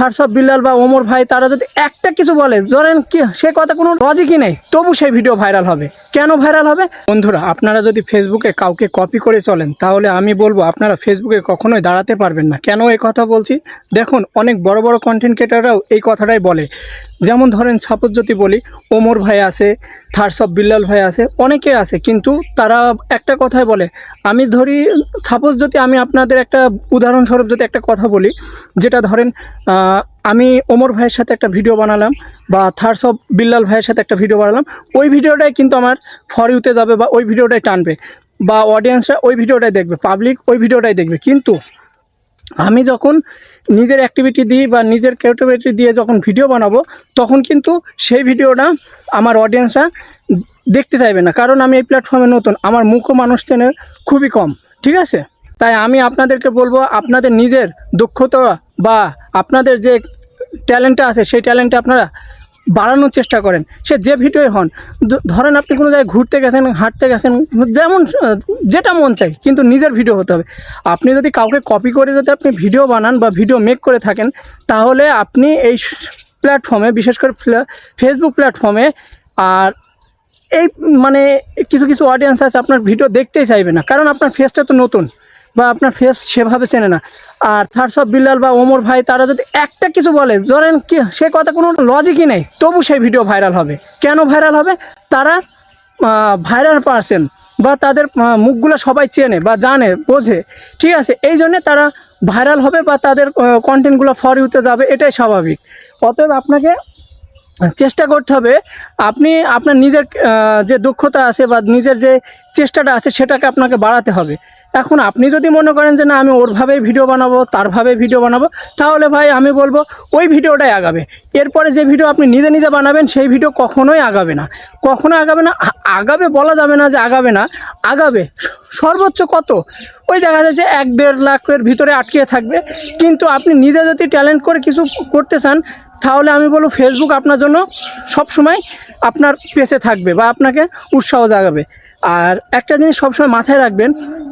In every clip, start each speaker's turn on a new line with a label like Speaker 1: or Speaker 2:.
Speaker 1: Of Billal বা ওমর ভাই, তারা যদি একটা কিছু বলে, ধরেন কি, সে কথা কোনো লজিকই নেই, তবু সেই ভিডিও ভাইরাল হবে। কেন ভাইরাল হবে? বন্ধুরা, আপনারা যদি ফেসবুকে কাউকে কপি করে চলেন, তাহলে আমি বলব, আপনারা ফেসবুকে কখনোই দাঁড়াতে পারবেন না। কেন এই কথা বলছি? দেখুন, অনেক বড় বড় কন্টেন্ট ক্রিয়েটাররাও এই কথাটাই বলে। যেমন ধরেন সাপোজ যদি বলি, ওমর ভাই আছে থার্স অফ বিল্লাল ভাই আছে, অনেকে আছে, কিন্তু তারা একটা কথাই বলে। আমি ধরি, সাপোজ যদি আমি আপনাদের একটা উদাহরণস্বরূপ যদি একটা কথা বলি, যেটা ধরেন আমি ওমর ভাইয়ের সাথে একটা ভিডিও বানালাম বা থার্স অফ বিল্লাল ভাইয়ের সাথে একটা ভিডিও বানালাম, ওই ভিডিওটাই কিন্তু আমার ফর ইউতে যাবে বা ওই ভিডিওটাই টানবে বা অডিয়েন্সরা ওই ভিডিওটাই দেখবে পাবলিক ওই ভিডিওটাই দেখবে। কিন্তু আমি যখন নিজের অ্যাক্টিভিটি দিই বা নিজের ক্রিয়েটিভিটি দিয়ে যখন ভিডিও বানাবো, তখন কিন্তু সেই ভিডিওটা আমার অডিয়েন্সরা দেখতে চাইবে না। কারণ আমি এই প্ল্যাটফর্মে নতুন, আমার মুখও মানুষ খুবই কম, ঠিক আছে? তাই আমি আপনাদেরকে বলব, আপনাদের নিজের দক্ষতা বা আপনাদের যে ট্যালেন্টটা আছে, সেই ট্যালেন্টটা আপনারা বাড়ানোর চেষ্টা করেন। সে যে ভিডিওই হন ধরেন আপনি কোনো জায়গায় ঘুরতে গেছেন, হাঁটতে গেছেন, যেমন যেটা মন চাই কিন্তু নিজের ভিডিও হতে হবে। আপনি যদি কাউকে কপি করে যদি আপনি ভিডিও বানান বা ভিডিও মেক করে থাকেন, তাহলে আপনি এই প্ল্যাটফর্মে বিশেষ করে ফেসবুক প্ল্যাটফর্মে আর এই মানে কিছু কিছু অডিয়েন্স আছে, আপনার ভিডিও দেখতেই চাইবে না। কারণ আপনার ফেসটা তো নতুন। বা আপনার ফেস সেভাবে চেনে না। আর থার্স অফ বিল্লাল বা ওমর ভাই, তারা যদি একটা কিছু বলে, ধরেন কি, সে কথা কোনো লজিকই নেই, তবু সেই ভিডিও ভাইরাল হবে। কেন ভাইরাল হবে? তারা ভাইরাল পারসন বা তাদের মুখগুলো সবাই চেনে বা জানে, বোঝে। ঠিক আছে, এই জন্যে তারা ভাইরাল হবে বা তাদের কন্টেন্টগুলো ফর ইউতে যাবে, এটাই স্বাভাবিক। অতএব আপনাকে চেষ্টা করতে হবে। আপনি আপনার নিজের যে দক্ষতা আছে বা নিজের যে চেষ্টাটা আছে সেটাকে আপনাকে বাড়াতে হবে। এখন আপনি যদি মনে করেন যে না, আমি ওরভাবেই ভিডিও বানাবো তারভাবে ভিডিও বানাবো, তাহলে ভাই আমি বলব ওই ভিডিওটাই আগাবে। এরপরে যে ভিডিও আপনি নিজে নিজে বানাবেন, সেই ভিডিও কখনোই আগাবে না। কখনো আগাবে না আগাবে বলা যাবে না যে আগাবে না, আগাবে। সর্বোচ্চ কত? ওই দেখা যাচ্ছে এক দেড় লাখের ভিতরে আটকে থাকবে। কিন্তু আপনি নিজে যদি ট্যালেন্ট করে কিছু করতে চান তাহলে আমি বলব ফেসবুক আপনার জন্য সব সময় আপনার পেছে থাকবে বা আপনাকে উৎসাহ জাগাবে। আর একটা জিনিস সবসময় মাথায় রাখবেন,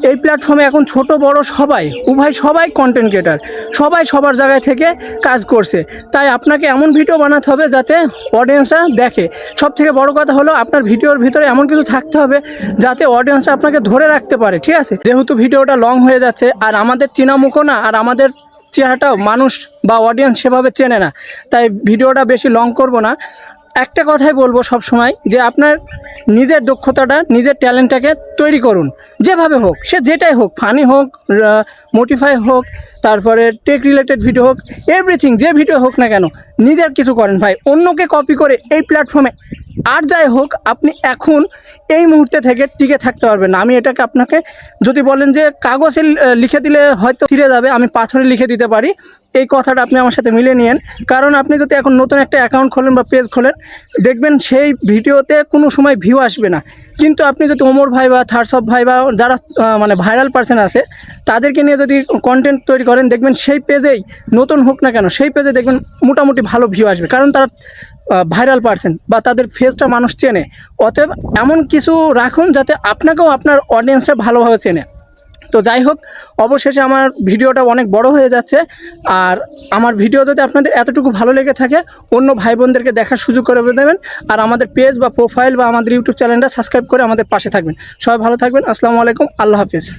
Speaker 1: এই প্ল্যাটফর্মে এখন ছোট, বড় সবাই, উভয় সবাই কন্টেন্ট ক্রিয়েটার সবাই সবার জায়গায় থেকে কাজ করছে। তাই আপনাকে এমন ভিডিও বানাতে হবে যাতে অডিয়েন্সরা দেখে। সব থেকে বড় কথা হলো আপনার ভিডিওর ভিতরে এমন কিছু থাকতে হবে যাতে অডিয়েন্সরা আপনাকে ধরে রাখতে পারে, ঠিক আছে? যেহেতু ভিডিওটা লং হয়ে যাচ্ছে, আর আমাদের চিনামুখো না, আর আমাদের চেহারাটাও মানুষ বা অডিয়েন্স সেভাবে চেনে না। তাই ভিডিওটা বেশি লং করব না। একটা কথাই বলব সব সময় যে আপনার নিজের দক্ষতাটা, নিজের ট্যালেন্টটাকে তৈরি করুন। যেভাবে হোক, সে যেটাই হোক ফানি হোক মোটিফাই হোক, তারপরে টেক রিলেটেড ভিডিও হোক এভরিথিং যে ভিডিও হোক না কেন, নিজের কিছু করেন ভাই। অন্যকে কপি করে এই প্ল্যাটফর্মে আর যাই হোক, আপনি এখন এই মুহূর্তে থেকে টিকে থাকতে পারবেন আমি এটাকে আপনাকে যদি বলেন যে কাগজে লিখে দিলে হয়তো ফিরে যাবে, আমি পাথরে লিখে দিতে পারি। এই কথাটা আপনি আমার সাথে মিলে নিয়েন। কারণ আপনি যদি এখন নতুন একটা অ্যাকাউন্ট খোলেন বা পেজ খোলেন, দেখবেন সেই ভিডিওতে কোনো সময় ভিউ আসবে না। কিন্তু আপনি যদি ওমর ভাই বা থার্স অফ ভাই বা যারা মানে ভাইরাল পার্সন আছে, তাদেরকে নিয়ে যদি কন্টেন্ট তৈরি করেন, দেখবেন সেই পেজেই নতুন হোক না কেন, সেই পেজে দেখবেন মোটামুটি ভালো ভিউ আসবে। কারণ তারা ভাইরাল পার্সন বা তাদের ফেসটা মানুষ চেনে। অতএব এমন কিছু রাখুন যাতে আপনাকেও আপনার অডিয়েন্সরা ভালোভাবে চেনে। তো যাই হোক, অবশেষে আমার ভিডিওটা অনেক বড় হয়ে যাচ্ছে। আর আমার ভিডিও যদি আপনাদের এতটুকু ভালো লেগে থাকে, অন্য ভাই বোনদেরকে দেখার সুযোগ করে দেবেন। আর আমাদের পেজ বা প্রোফাইল বা আমাদের ইউটিউব চ্যানেলটা সাবস্ক্রাইব করে আমাদের পাশে থাকবেন। সবাই ভালো থাকবেন। আসসালামু আলাইকুম। আল্লাহ হাফিজ।